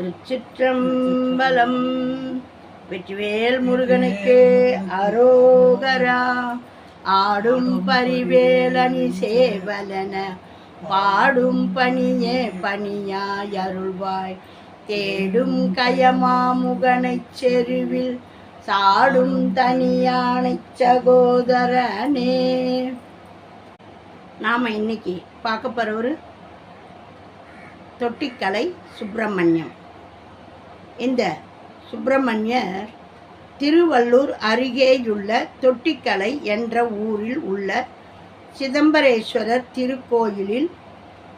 திருச்சிற்றம்பலம். வெற்றிவேல் முருகனுக்கு அரோகரா. ஆடும் பரிவேலனி சேவலன. பாடும் பணியே பணியாய் அருள்வாய். தேடும் கயமாமுகனை செருவில் சாடும் தனியானை சகோதரனே. நாம் இன்னைக்கு பார்க்க ஒரு தொட்டிக்கலை சுப்பிரமணியம். இந்த சுப்பிரமணியர் திருவள்ளூர் அருகேயுள்ள தொட்டிக்கலை என்ற ஊரில் உள்ள சிதம்பரேஸ்வரர் திருக்கோயிலில்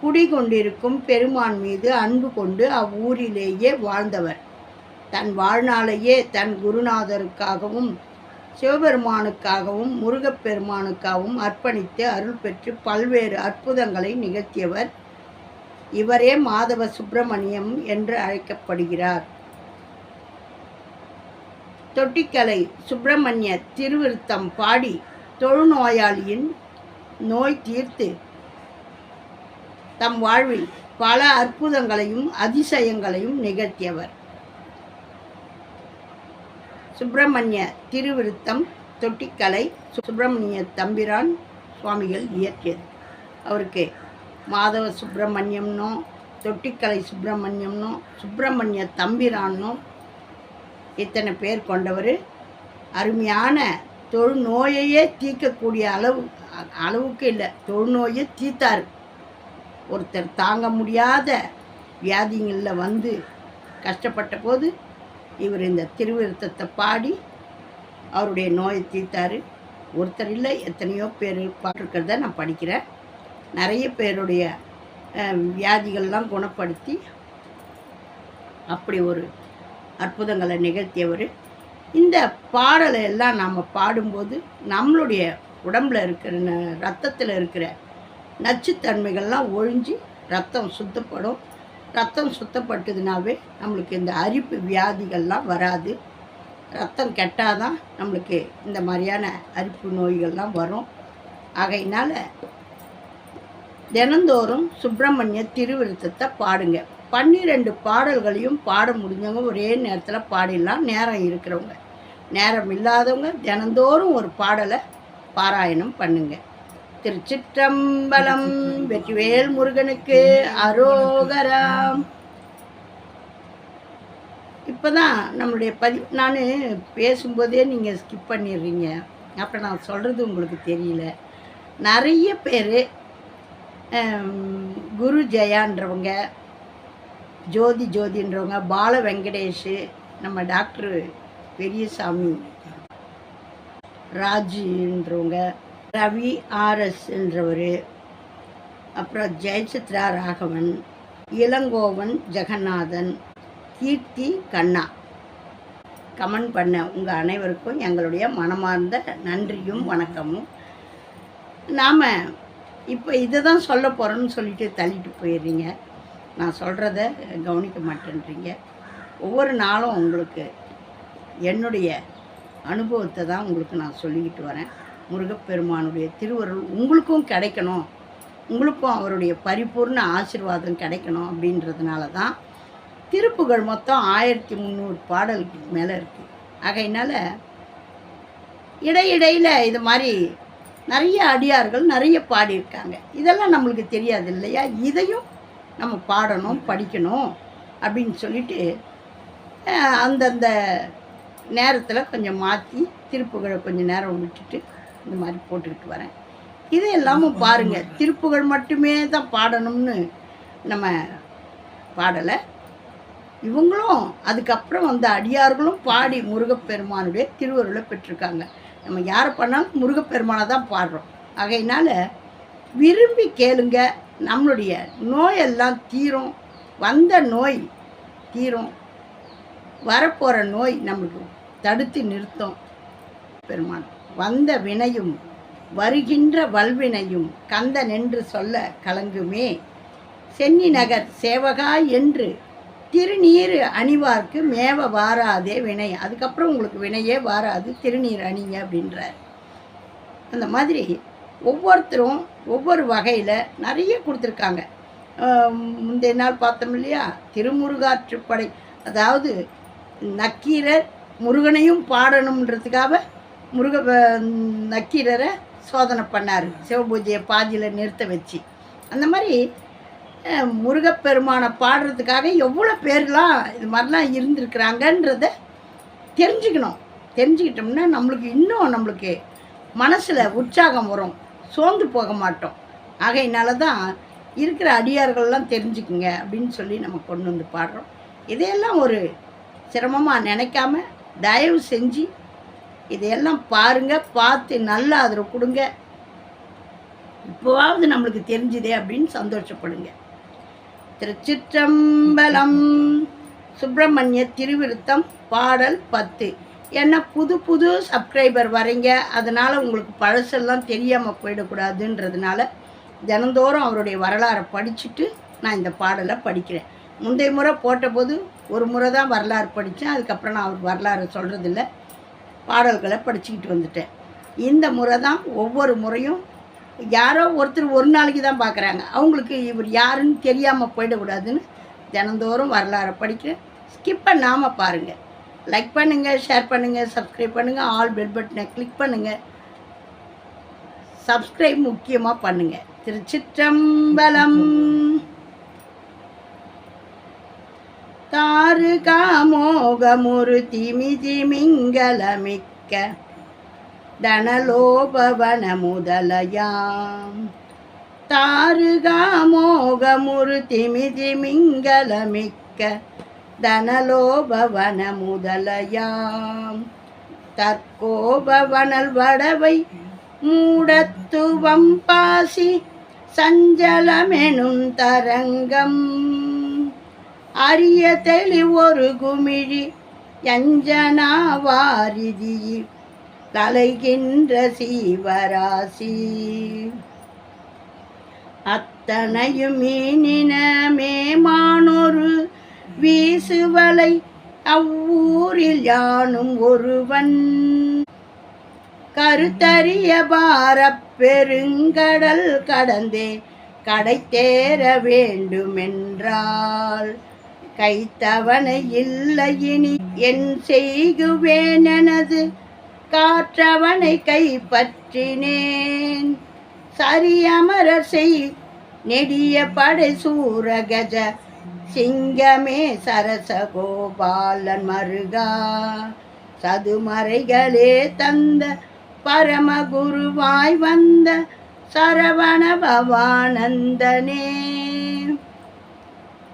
குடிகொண்டிருக்கும் பெருமான் மீது அன்பு கொண்டு அவ்வூரிலேயே வாழ்ந்தவர். தன் வாழ்நாளையே தன் குருநாதருக்காகவும் சிவபெருமானுக்காகவும் முருகப்பெருமானுக்காகவும் அர்ப்பணித்து அருள் பெற்று பல்வேறு அற்புதங்களை நிகழ்த்தியவர். இவரே மாதவ சுப்பிரமணியம் என்று அழைக்கப்படுகிறார். தொட்டிக்கலை சுப்பிரமணிய திருவிருத்தம் பாடி தொழுநோயாளியின் நோய் தீர்த்து தம் வாழ்வில் பல அற்புதங்களையும் அதிசயங்களையும் நிகழ்த்தியவர். சுப்பிரமணிய திருவிருத்தம் தொட்டிக்கலை சுப்பிரமணிய தம்பிரான் சுவாமிகள் இயற்றியது. அவருக்கு மாதவ சுப்பிரமணியம்னோ தொட்டிக்கலை சுப்பிரமணியம்னோ சுப்பிரமணிய தம்பிரான்னும் இத்தனை பேர் கொண்டவர். அருமையான தொழுநோயையே தீர்க்கக்கூடிய அளவு அளவுக்கு இல்லை. தொழுநோயை தீர்த்தார். ஒருத்தர் தாங்க முடியாத வியாதிங்களில் வந்து கஷ்டப்பட்ட போது இவர் இந்த திருவிருத்தத்தை பாடி அவருடைய நோயை தீர்த்தார். ஒருத்தர் இல்லை எத்தனையோ பேர் பாட்டிருக்கிறத நான் படிக்கிறேன். நிறைய பேருடைய வியாதிகள்லாம் குணப்படுத்தி அப்படி ஒரு அற்புதங்களை நிகழ்த்தியவர். இந்த பாடலை எல்லாம் நாம் பாடும்போது நம்மளுடைய உடம்பில் இருக்கிற ந- ரத்தத்தில் இருக்கிற நச்சுத்தன்மைகள்லாம் ஒழிஞ்சு ரத்தம் சுத்தப்படும். ரத்தம் சுத்தப்பட்டதுனாவே நம்மளுக்கு இந்த அரிப்பு வியாதிகள்லாம் வராது. ரத்தம் கெட்டால் தான் நம்மளுக்கு இந்த மாதிரியான அரிப்பு நோய்கள்லாம் வரும். ஆகையினால தினந்தோறும் சுப்பிரமணிய திருவிருத்தத்தை பாடுங்க. பன்னிரெண்டு பாடல்களையும் பாட முடிஞ்சவங்க ஒரே நேரத்தில் பாடிடலாம். நேரம் இருக்கிறவங்க. நேரம் இல்லாதவங்க தினந்தோறும் ஒரு பாடலை பாராயணம் பண்ணுங்க. திருச்சிற்றம்பலம் வெற்றிவேல் முருகனுக்கு அரோகராம் இப்போதான் நம்மளுடைய பதி நான் பேசும்போதே நீங்கள் ஸ்கிப் பண்ணிடுறீங்க. அப்போ நான் சொல்கிறது உங்களுக்கு தெரியல. நிறைய பேர் குரு ஜெயான்றவங்க ஜோதி ஜோதின்றவங்க பால வெங்கடேஷ் நம்ம டாக்டர் பெரியசாமி. ராஜுன்றவங்க ரவி ஆர்எஸ்ன்றவர் அப்புறம் ஜெயசித்ரா ராகவன் இளங்கோவன் ஜெகநாதன் கீர்த்தி கண்ணா. கமெண்ட் பண்ண உங்கள் அனைவருக்கும் எங்களுடைய மனமார்ந்த நன்றியும் வணக்கமும். நாம் இப்போ இதை தான் சொல்ல போகிறோன்னு சொல்லிட்டு தள்ளிட்டு போயிடுறீங்க. நான் சொல்கிறத கவனிக்க மாட்டேன்றீங்க. ஒவ்வொரு நாளும் உங்களுக்கு என்னுடைய அனுபவத்தை தான் உங்களுக்கு நான் சொல்லிக்கிட்டு வரேன். முருகப்பெருமானுடைய திருவருள் உங்களுக்கும் கிடைக்கணும். உங்களுக்கும் அவருடைய பரிபூர்ண ஆசிர்வாதம் கிடைக்கணும் அப்படின்றதுனால தான் திருப்புகள் மொத்தம் ஆயிரத்தி முந்நூறு பாடலுக்கு மேலே இருக்குது ஆகையினால இடையிடையில் இது மாதிரி நிறைய அடியார்கள் நிறைய பாடியிருக்காங்க. இதெல்லாம் நம்மளுக்கு தெரியாது இல்லையா? இதையும் நம்ம பாடணும் படிக்கணும் அப்படின்னு சொல்லிட்டு அந்தந்த நேரத்தில் கொஞ்சம் மாற்றி திருப்புகழை கொஞ்சம் நேரம் விட்டுட்டு இந்த மாதிரி போட்டுக்கிட்டு வரேன். இது எல்லாமும் பாருங்கள் திருப்புகழ் மட்டுமே தான் பாடணும்னு நம்ம பாடலை. இவங்களும் அதுக்கப்புறம் வந்த அடியார்களும் பாடி முருகப்பெருமானுடைய திருவருளை பெற்றிருக்காங்க. நம்ம யாரை பண்ணாலும் முருகப்பெருமானை தான் பாடுறோம். ஆகையினால விரும்பி கேளுங்க. நம்மளுடைய நோயெல்லாம் தீரும். வந்த நோய் தீரும். வரப்போகிற நோய் நம்மளுக்கு தடுத்து நிறுத்தும். பெருமான் வந்த வினையும் வருகின்ற வல்வினையும் கந்தன் என்று சொல்ல கலங்குமே. சென்னி நகர் சேவகா என்று திருநீர் அணிவார்க்கு மேவ வாராதே வினை. அதுக்கப்புறம் உங்களுக்கு வினையே வாராது. திருநீர் அணிங்க அப்படின்றார். அந்த மாதிரி ஒவ்வொருத்தரும் ஒவ்வொரு வகையில் நிறைய கொடுத்துருக்காங்க. முந்தைய நாள் பார்த்தோம் இல்லையா? திருமுருகாற்றுப்படை அதாவது நக்கீரர் முருகனையும் பாடணுன்றதுக்காக முருக நக்கீரரை சோதனை பண்ணார். சிவபூஜையை பாதியில் நிறுத்த வச்சு. அந்த மாதிரி முருகப்பெருமானை பாடுறதுக்காக எவ்வளோ பேர்லாம் இது மாதிரிலாம் இருந்திருக்கிறாங்கன்றத தெரிஞ்சுக்கணும். தெரிஞ்சுக்கிட்டோம்னா நம்மளுக்கு இன்னும் நம்மளுக்கு மனசில் உற்சாகம் வரும். சோர்ந்து போக மாட்டோம். ஆகையினால தான் இருக்கிற அடியார்கள்லாம் தெரிஞ்சுக்குங்க அப்படின்னு சொல்லி நம்ம கொண்டு வந்து பாடுறோம். இதையெல்லாம் ஒரு சிரமமாக நினைக்காம தயவு செஞ்சு இதையெல்லாம் பாருங்க பார்த்து நல்ல ஆதரவு கொடுங்க. இப்போவாவது நம்மளுக்கு தெரிஞ்சுதே அப்படின்னு சந்தோஷப்படுங்க. திருச்சிற்றம்பலம் சுப்பிரமணிய திருவிருத்தம் பாடல் பத்து. ஏன்னா புது புது சப்ஸ்கிரைபர் வரீங்க. அதனால் உங்களுக்கு பழசெல்லாம் தெரியாமல் போயிடக்கூடாதுன்றதுனால தினந்தோறும் அவருடைய வரலாறை படிச்சுட்டு நான் இந்த பாடலை படிக்கிறேன். முந்தைய முறை போட்டபோது ஒரு முறை தான் வரலாறு படித்தேன். அதுக்கப்புறம் நான் அவர் வரலாறு சொல்கிறதில்ல பாடல்களை படிச்சுக்கிட்டு வந்துட்டேன். இந்த முறை தான் ஒவ்வொரு முறையும் யாரோ ஒருத்தர் ஒரு நாளைக்கு தான் பார்க்குறாங்க. அவங்களுக்கு இவர் யாருன்னு தெரியாமல் போயிடக்கூடாதுன்னு தினந்தோறும் வரலாறை படிக்கிறேன். ஸ்கிப் பண்ணாமல் பாருங்கள் லைக் பண்ணுங்கள் ஷேர் பண்ணுங்கள் சப்ஸ்கிரைப் பண்ணுங்கள் ஆல் பெல் பட்டனை கிளிக் பண்ணுங்கள் சப்ஸ்கிரைப் முக்கியமாக பண்ணுங்கள் திருச்சிற்றம்பலம். தாரு காமோகமுரு திமி திமிங்கலமிக்க தனலோபவன முதலயாம் தாருகாமோகமுரு திமி திமிங்கலமிக்க தனலோபவன முதலையாம் தற்கோபவனல் வடவை மூடத்துவம் பாசி சஞ்சலமெனும் தரங்கம். அரிய ஒரு குமிழி யஞ்சனாவாரிதி தலைகின்ற கலைகின்ற சீவராசி. அத்தனையும் மீனினமே மானொரு வீசுவலை அவ்வூரில் யானும் ஒருவன். கருத்தறிய பாரப் பெருங்கடல் கடந்தே கடை தேர வேண்டுமென்றால். கைத்தவனை இல்லை இனி என் செய்குவேன் எனது காற்றவனை கைப்பற்றினேன். சரியமர செய் நெடிய படை சூரகஜ சிங்கமே சரச கோபாலன் மருகா. சதுமறைகளே தந்த பரமகுருவாய் வந்த சரவண பவானந்தனே.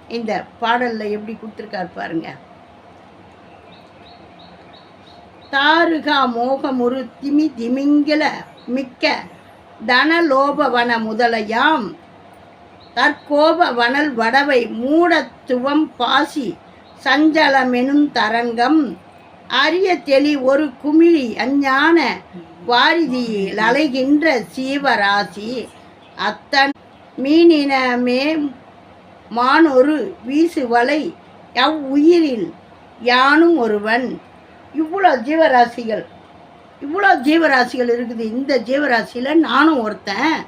இந்த பாடலில் எப்படி கொடுத்துருக்காரு பாருங்க. தாருகா மோகமுரு திமி திமிங்கில மிக்க தனலோபவன முதலையாம் தற்கோப வனல் வடவை மூடத்துவம் பாசி சஞ்சலமெனும் தரங்கம். அரிய தெளி ஒரு குமிழி அஞ்ஞான வாரிதியில் அலைகின்ற சீவராசி. அத்தன் மீனினமே மானொரு வீசுவலை அவ்வுயிரில் உயிரில் யானும் ஒருவன். இவ்வளோ ஜீவராசிகள். இவ்வளோ ஜீவராசிகள் இருக்குது. இந்த ஜீவராசியில் நானும் ஒருத்தன்.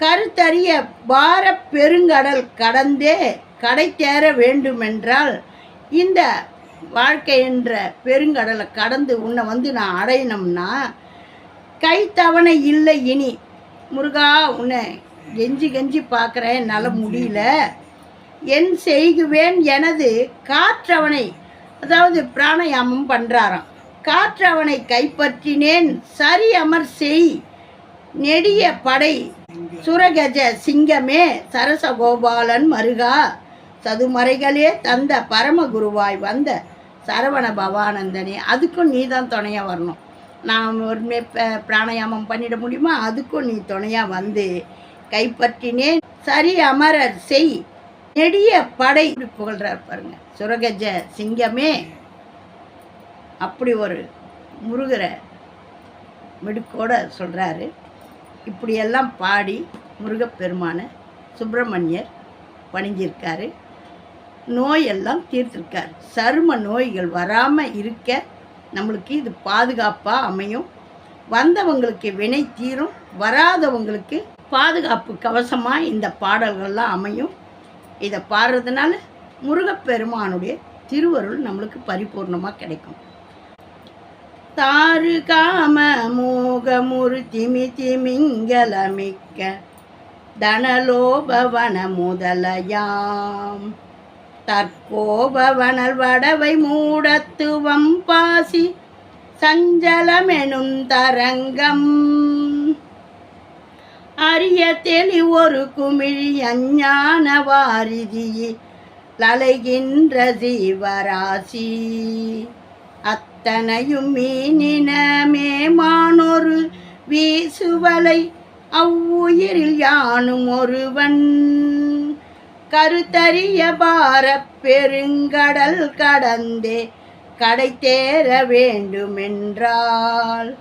கருத்தறிய பார பெருங்கடல் கடந்தே கடை தேர வேண்டுமென்றால் இந்த வாழ்க்கை என்ற பெருங்கடலை கடந்து உன்னை வந்து நான் அடையணும்னா கைத்தவணை இல்லை இனி. முருகா உன்னை கெஞ்சி கெஞ்சி பார்க்குறேன் என்னால் முடியல. என் செய்குவேன் எனது காற்றவனை அதாவது பிராணயாமம் பண்ணுறாராம் காற்றவனை கைப்பற்றினேன் சரி அமர் செய். நெடிய படை சுரகஜ சிங்கமே சரசகோபாலன் மருகா. சதுமறைகளே தந்த பரமகுருவாய் வந்த சரவண பவானந்தனே. அதுக்கும் நீ தான் துணையாக வரணும். நான் ஒருமே பிராணாயாமம் பண்ணிட முடியுமா? அதுக்கும் நீ துணையாக வந்து கைப்பற்றினேன். சரி அமரர் செய். நெடிய படை இப்படி புகழ்றார் பாருங்க. சுரகஜ சிங்கமே. அப்படி ஒரு முருகரை மிடுக்கோட சொல்கிறாரு இப்படியெல்லாம் பாடி முருகப்பெருமானை சுப்பிரமணியர் பணிஞ்சிருக்காரு நோயெல்லாம் தீர்த்திருக்கார். சரும நோய்கள் வராமல் இருக்க நம்மளுக்கு இது பாதுகாப்பாக அமையும். வந்தவங்களுக்கு வினை தீரும். வராதவங்களுக்கு பாதுகாப்பு கவசமாக இந்த பாடல்கள்லாம் அமையும். இதை பாடுறதுனால முருகப்பெருமானுடைய திருவருள் நம்மளுக்கு பரிபூர்ணமாக கிடைக்கும். தாரு காம மூகமுரு திமிங்கலமிக்க தனலோபவன முதலயாம். தற்கோபவனல் வடவை மூடத்துவம் பாசி சஞ்சலமெனும் தரங்கம். அரிய தெளி ஒரு குமிழி அஞ்ஞான வாரிதியே லலைகின்ற ஜீவராசி. அத்தனையும் மீனினமே மானொரு வீசுவலை அவ்வுயிரில் யானும் ஒருவன். கருத்தறிய பாரப் பெருங்கடல் கடந்தே கடை தேர வேண்டுமென்றால்.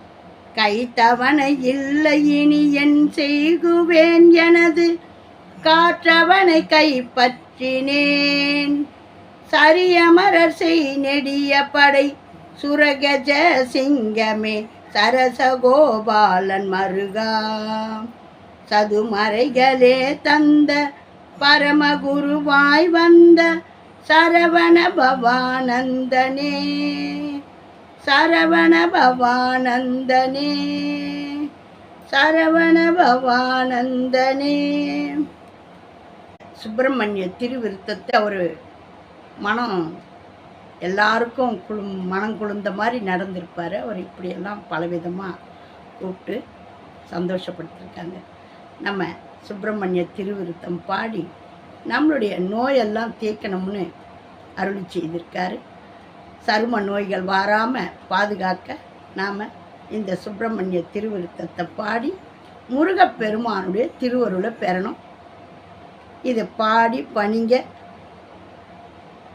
கைத்தவனை இல்லை இனி என் செய்குவேன் எனது காற்றவனை கைப்பற்றினேன். சரியமரர் செய் நெடிய படை சுரகஜ சிங்கமே சரசகோபாலன் மருகா. சதுமறைகளே தந்த பரமகுருவாய் வந்த சரவண பவானந்தனே. சரவண பவானந்தனே. சரவண பவானந்தனே. சுப்பிரமணிய திருவிருத்தத்தை ஒரு மனம் எல்லாருக்கும் குளு மனம் குளிர்ந்த மாதிரி நடந்திருப்பார். அவர் இப்படியெல்லாம் பலவிதமாக கூப்பிட்டு சந்தோஷப்படுத்திருக்காங்க. நம்ம சுப்பிரமணிய திருவிருத்தம் பாடி நம்மளுடைய நோயெல்லாம் தீர்க்கணும்னு அருளி செய்திருக்காரு. சரும நோய்கள் வாராமல் பாதுகாக்க நாம் இந்த சுப்பிரமணிய திருவிருத்தத்தை பாடி முருகப்பெருமானுடைய திருவருளை பெறணும். இதை பாடி பணிங்க